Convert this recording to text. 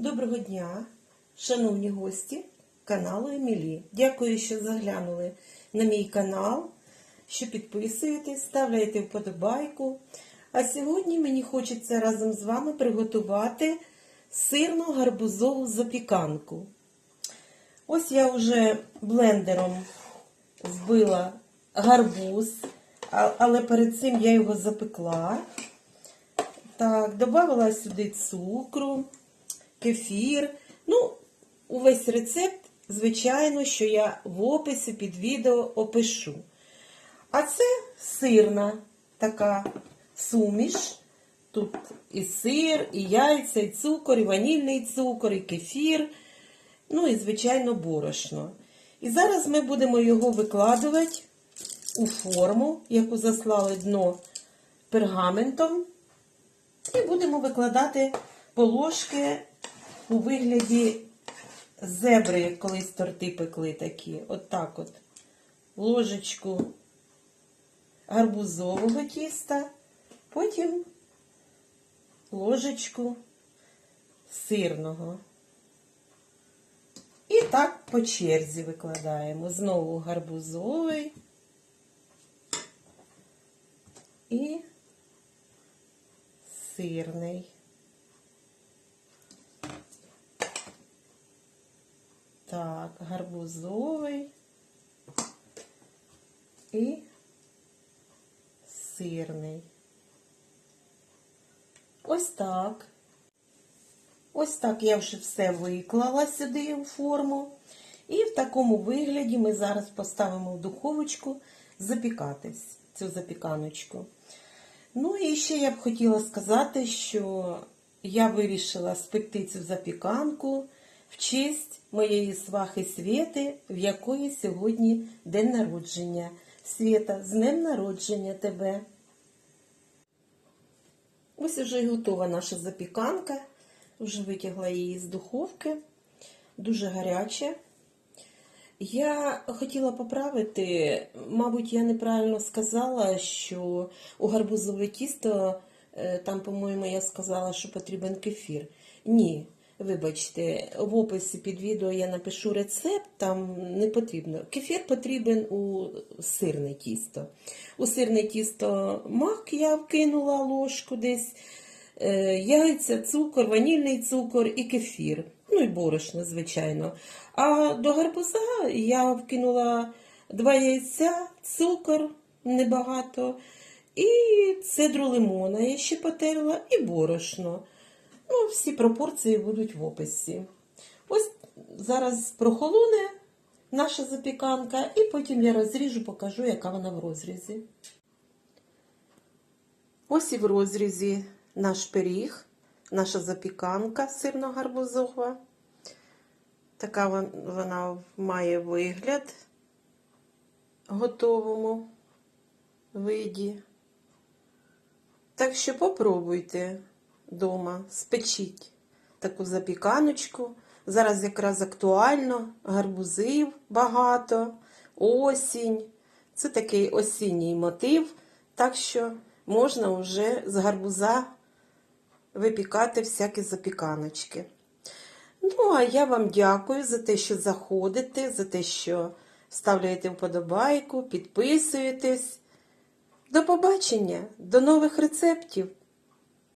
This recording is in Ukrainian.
Доброго дня, шановні гості каналу Емілі. Дякую, що заглянули на мій канал, що підписуєтесь, ставляєте вподобайку. А сьогодні мені хочеться разом з вами приготувати сирну гарбузову запіканку. Ось я вже блендером збила гарбуз, але перед цим я його запекла. Так, додала сюди цукру, кефір. Ну, увесь рецепт, звичайно, що я в описі під відео опишу. А це сирна така суміш. Тут і сир, і яйця, і цукор, і ванільний цукор, і кефір. Ну і, звичайно, борошно. І зараз ми будемо його викладувати у форму, яку заслали дно пергаментом. І будемо викладати полошки у вигляді зебри, як колись торти пекли такі. От так от. Ложечку гарбузового тіста, потім ложечку сирного. І так по черзі викладаємо. Знову гарбузовий і сирний. Так, гарбузовий і сирний. Ось так. Ось так я вже все виклала сюди у форму. І в такому вигляді ми зараз поставимо в духовочку запікатись цю запіканочку. Ну і ще я б хотіла сказати, що я вирішила спекти цю запіканку в честь моєї свахи Свєти, в якої сьогодні день народження. Свєта, з днем народження тебе! Ось уже і готова наша запіканка. Вже витягла її з духовки. Дуже гаряча. Я хотіла поправити, мабуть, я неправильно сказала, що у гарбузове тісто, е, там, по-моєму, я сказала, що потрібен кефір. Ні, вибачте, в описі під відео я напишу рецепт, там не потрібно. Кефір потрібен у сирне тісто. У сирне тісто мак я вкинула ложку десь, е, яйця, цукор, ванільний цукор і кефір. Ну і борошно, звичайно. А до гарбуза я вкинула два яйця, цукор небагато, і цедру лимона я ще потерла, і борошно. Ну, всі пропорції будуть в описі. Ось зараз прохолоне наша запіканка, і потім я розріжу, покажу, яка вона в розрізі. Ось і в розрізі наш пиріг, наша запіканка сирно-гарбузова. Така вона має вигляд в готовому виді. Так що попробуйте вдома, спечіть таку запіканочку. Зараз якраз актуально, гарбузів багато, осінь. Це такий осінній мотив, так що можна вже з гарбуза випікати всякі запіканочки. Ну, а я вам дякую за те, що заходите, за те, що ставляєте вподобайку, підписуєтесь. До побачення, до нових рецептів!